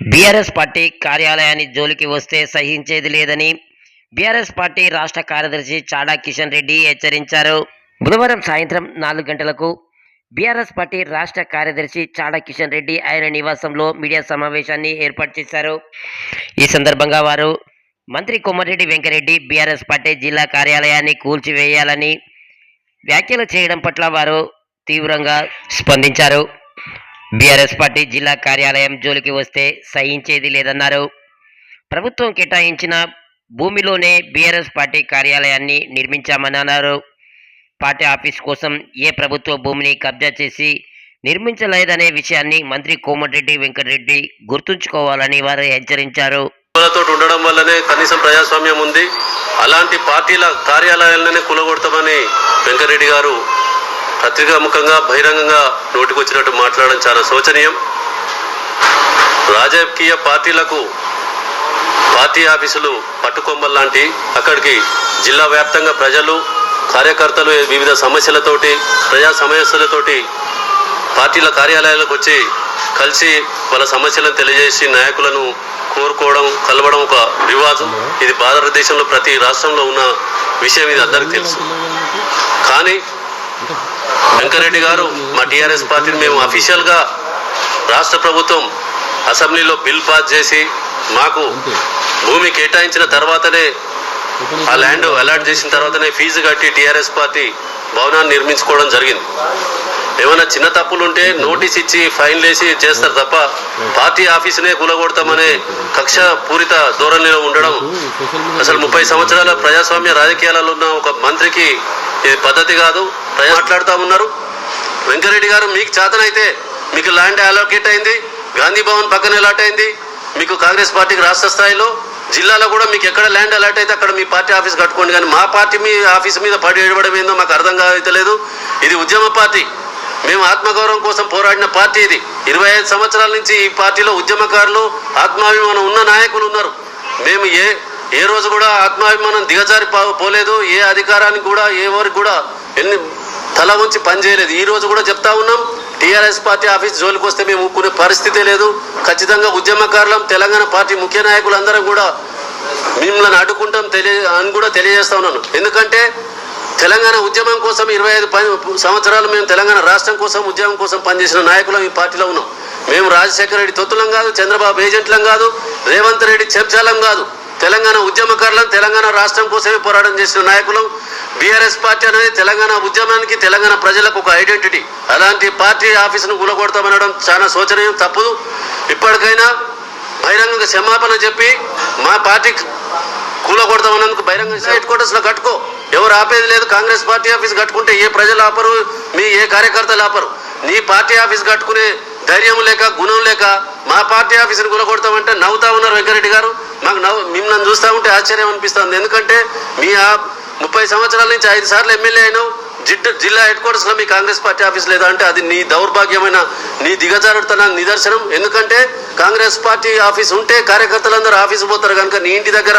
BRS party కార్యాలయాన్ని జోలికి వస్తే సహించేది లేదని బీఆర్ఎస్ పార్టీ రాష్ట్ర కార్యదర్శి చాడా కిషన్ రెడ్డి హెచ్చరించారు. బుధవారం సాయంత్రం నాలుగు గంటలకు బీఆర్ఎస్ పార్టీ రాష్ట్ర కార్యదర్శి చాడా కిషన్ రెడ్డి ఆయన నివాసంలో మీడియా సమావేశాన్ని ఏర్పాటు చేశారు. ఈ సందర్భంగా వారు మంత్రి కొమ్మరెడ్డి వెంకరెడ్డి బీఆర్ఎస్ పార్టీ జిల్లా కార్యాలయాన్ని కూల్చివేయాలని వ్యాఖ్యలు చేయడం పట్ల వారు తీవ్రంగా స్పందించారు. బీఆర్ఎస్ పార్టీ జిల్లా కార్యాలయం జోలికి వస్తే సహించేది లేదన్నారు. ప్రభుత్వం కేటాయించిన భూమిలోనే బీఆర్ఎస్ పార్టీ కార్యాలయాన్ని నిర్మించామని అన్నారు పార్టీ ఆఫీస్ కోసం ఏ ప్రభుత్వ భూమిని కబ్జా చేసి నిర్మించలేదనే విషయాన్ని మంత్రి కోమటిరెడ్డి వెంకటరెడ్డి గుర్తుంచుకోవాలని వారు హెచ్చరించారు. ఉండడం వల్లనే కనీసం ప్రజాస్వామ్యం ఉంది. అలాంటి పార్టీల కార్యాలయాలనే కూలగొడతామని వెంకరెడ్డి గారు పత్రికాముఖంగా బహిరంగంగా నోటికొచ్చినట్టు మాట్లాడడం చాలా శోచనీయం. రాజకీయ పార్టీలకు పార్టీ ఆఫీసులు పట్టుకొమ్మలు లాంటి అక్కడికి జిల్లా వ్యాప్తంగా ప్రజలు కార్యకర్తలు వివిధ సమస్యలతోటి ప్రజా సమస్యలతోటి పార్టీల కార్యాలయాలకు వచ్చి కలిసి వాళ్ళ సమస్యలను తెలియజేసి నాయకులను కోరుకోవడం కలవడం ఒక వివాదం ఇది భారతదేశంలో ప్రతి రాష్ట్రంలో ఉన్న విషయం ఇది అందరికీ తెలుసు. కానీ వెంకరెడ్డి గారు మా టీఆర్ఎస్ పార్టీని మేము అఫీషియల్గా రాష్ట్ర ప్రభుత్వం అసెంబ్లీలో బిల్ పాస్ చేసి మాకు భూమి కేటాయించిన తర్వాతనే ఆ ల్యాండ్ అలాట్ చేసిన తర్వాతనే ఫీజు కట్టి టీఆర్ఎస్ పార్టీ భవనాన్ని నిర్మించుకోవడం జరిగింది. ఏమైనా చిన్న తప్పులు ఉంటే నోటీస్ ఇచ్చి ఫైన్ వేసి చేస్తారు తప్ప పార్టీ ఆఫీసునే కూలగొడతామనే కక్ష పూరిత ధోరణిలో ఉండడం అసలు ముప్పై సంవత్సరాల ప్రజాస్వామ్య రాజకీయాలలో ఉన్న ఒక మంత్రికి ఇది పద్ధతి కాదు. ప్రజలు మాట్లాడుతూ ఉన్నారు. వెంకరెడ్డి గారు మీకు చేతనైతే మీకు ల్యాండ్ అలోకేట్ అయింది గాంధీ భవన్ పక్కన అలాట్ అయింది మీకు కాంగ్రెస్ పార్టీకి రాష్ట్ర స్థాయిలో జిల్లాలో కూడా మీకు ఎక్కడ ల్యాండ్ అలాట్ అయితే అక్కడ మీ పార్టీ ఆఫీస్ కట్టుకోండి. కానీ మా పార్టీ మీ ఆఫీస్ మీద పడి ఏడవడం ఏందో మాకు అర్థం కావట్లేదు. ఇది ఉద్యమ పార్టీ. మేము ఆత్మగౌరవం కోసం పోరాడిన పార్టీ ఇది. ఇరవై ఐదు సంవత్సరాల నుంచి ఈ పార్టీలో ఉద్యమకారులు ఆత్మాభిమానం ఉన్న నాయకులు ఉన్నారు. మేము ఏ ఏ రోజు కూడా ఆత్మాభిమానం దిగజారి పోలేదు. ఏ అధికారానికి కూడా ఏ వారికి కూడా ఎన్ని తల ఉంచి పనిచేయలేదు ఈ రోజు కూడా చెప్తా ఉన్నాం టీఆర్ఎస్ పార్టీ ఆఫీస్ జోలికి వస్తే మేము ఊక్కునే పరిస్థితే లేదు. ఖచ్చితంగా ఉద్యమకారులం తెలంగాణ పార్టీ ముఖ్య నాయకులు అందరం కూడా మిమ్మల్ని అడ్డుకుంటాం తెలియ అని కూడా తెలియజేస్తా ఉన్నాను. ఎందుకంటే తెలంగాణ ఉద్యమం కోసం ఇరవై ఐదు ప- సంవత్సరాలు మేము తెలంగాణ రాష్ట్రం కోసం ఉద్యమం కోసం పనిచేసిన నాయకులం ఈ పార్టీలో ఉన్నాం. మేము రాజశేఖర రెడ్డి తొత్తులం కాదు చంద్రబాబు ఏజెంట్లం కాదు రేవంత్ రెడ్డి చెంచాలం కాదు. తెలంగాణ ఉద్యమకారులం తెలంగాణ రాష్ట్రం కోసమే పోరాటం చేసిన నాయకులం. బీఆర్ఎస్ పార్టీ అనేది తెలంగాణ ఉద్యమానికి తెలంగాణ ప్రజలకు ఒక ఐడెంటిటీ. అలాంటి పార్టీ ఆఫీసును కూలగొడతామనడం చాలా శోచనీయం తప్పదు. ఇప్పటికైనా బహిరంగ క్షమాపణ చెప్పి మా పార్టీ కూలగొడతామన్నందుకు బహిరంగ హెడ్ క్వార్టర్స్లో కట్టుకో. ఎవరు ఆపేది లేదు. కాంగ్రెస్ పార్టీ ఆఫీస్ కట్టుకుంటే ఏ ప్రజలు ఆపరు మీ ఏ కార్యకర్తలు ఆపరు. నీ పార్టీ ఆఫీస్ కట్టుకునే ధైర్యం లేక గుణం లేక మా పార్టీ ఆఫీసుని కూలగొడతామంటే నవ్వుతా ఉన్నారు వెంకరెడ్డి గారు. మాకు నవ్వు మిమ్మల్ని చూస్తా ఉంటే ఆశ్చర్యం అనిపిస్తుంది. ఎందుకంటే మీ ఆ ముప్పై సంవత్సరాల నుంచి ఐదు సార్లు ఎమ్మెల్యే అయినావు. జిడ్డు జిల్లా హెడ్ క్వార్టర్స్లో మీ కాంగ్రెస్ పార్టీ ఆఫీస్ లేదా అంటే అది నీ దౌర్భాగ్యమైన నీ దిగజారుడుతన నిదర్శనం. ఎందుకంటే కాంగ్రెస్ పార్టీ ఆఫీస్ ఉంటే కార్యకర్తలందరూ ఆఫీస్ పోతారు కనుక నీ ఇంటి దగ్గర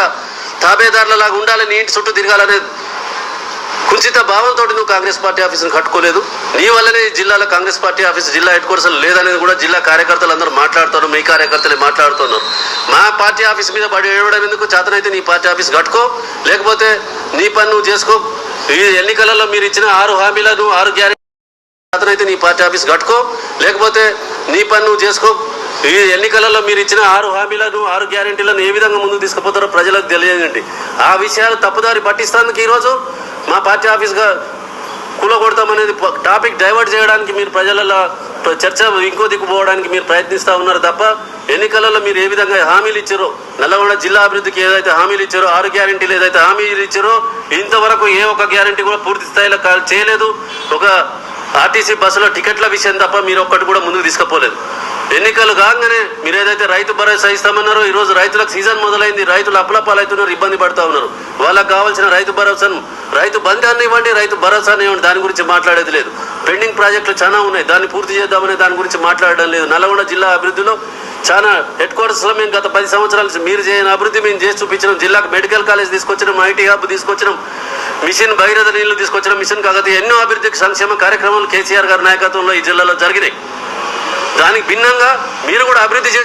తాబేదారులలాగా ఉండాలి నీ ఇంటి చుట్టూ తిరగాలనే కుచిత భావంతో నువ్వు కాంగ్రెస్ పార్టీ ఆఫీసును కట్టుకోలేదు. నీ వల్లనే ఈ జిల్లాలో కాంగ్రెస్ పార్టీ ఆఫీస్ జిల్లా హెడ్ క్వార్టర్స్ లేదనేది కూడా జిల్లా కార్యకర్తలు అందరూ మాట్లాడుతున్నారు మీ కార్యకర్తలే మాట్లాడుతున్నారు. మా పార్టీ ఆఫీస్ మీద పడి ఏడవడం ఎందుకు? చేతనైతే నీ పార్టీ ఆఫీస్ కట్టుకో లేకపోతే నీ పని నువ్వు చేసుకో. ఈ ఎన్నికలలో మీరు ఇచ్చిన ఆరు హామీలను ఆరు గ్యారెంటీ చేతనైతే నీ పార్టీ ఆఫీస్ కట్టుకో లేకపోతే నీ పని నువ్వు చేసుకో. ఈ ఎన్నికలలో మీరు ఇచ్చిన ఆరు హామీలను ఆరు గ్యారెంటీలను ఏ విధంగా ముందుకు తీసుకుపోతారో ప్రజలకు తెలియజేయండి. ఆ విషయాలు తప్పుదారి పట్టిస్తానికి ఈరోజు మా పార్టీ ఆఫీస్గా కూలగొడతామనేది ప- టాపిక్ డైవర్ట్ చేయడానికి మీరు ప్రజలలో చర్చ ఇంకో దిక్కు పోవడానికి మీరు ప్రయత్నిస్తూ ఉన్నారు తప్ప ఎన్నికలలో మీరు ఏ విధంగా హామీలు ఇచ్చారో నల్లగొండ జిల్లా అభివృద్ధికి ఏదైతే హామీలు ఇచ్చారో ఆరు గ్యారంటీలు ఏదైతే హామీలు ఇచ్చారో ఇంతవరకు ఏ ఒక్క గ్యారెంటీ కూడా పూర్తి స్థాయిలో కా- చేయలేదు. ఒక ఆర్టీసీ బస్సులో టికెట్ల విషయం తప్ప మీరు ఒక్కటి కూడా ముందుకు తీసుకుపోలేదు. ఎన్నికలు కాగానే మీరు ఏదైతే రైతు భరోసా ఇస్తామన్నారో ఈ రోజు రైతులకు సీజన్ మొదలైంది రైతులు అప్పులపాలవుతున్నారు ఇబ్బంది పడుతూ ఉన్నారు. వాళ్ళకి కావాల్సిన రైతు భరోసాను రైతు బంధాన్ని ఇవ్వండి రైతు భరోసాని ఇవ్వండి దాని గురించి మాట్లాడేది లేదు. పెండింగ్ ప్రాజెక్టులు చాలా ఉన్నాయి దాన్ని పూర్తి చేద్దామనే దాని గురించి మాట్లాడడం లేదు. నల్గొండ జిల్లా అభివృద్ధిలో చాలా హెడ్ క్వార్టర్స్లో మేము గత పది సంవత్సరాలు మీరు చేయని అభివృద్ధి మేము చేసి చూపించినాం. జిల్లాకు మెడికల్ కాలేజ్ తీసుకొచ్చినాం ఐటీ హబ్ తీసుకొచ్చినాం మిషన్ భగీరథ నీళ్ళు తీసుకొచ్చినాం మిషన్ కాకపోతే ఎన్నో అభివృద్ధికి సంక్షేమ కార్యక్రమాలు కేసీఆర్ గారి నాయకత్వంలో ఈ జిల్లాలో జరిగినాయి. దానికి భిన్నంగా మీరు కూడా అభివృద్ధి చేసి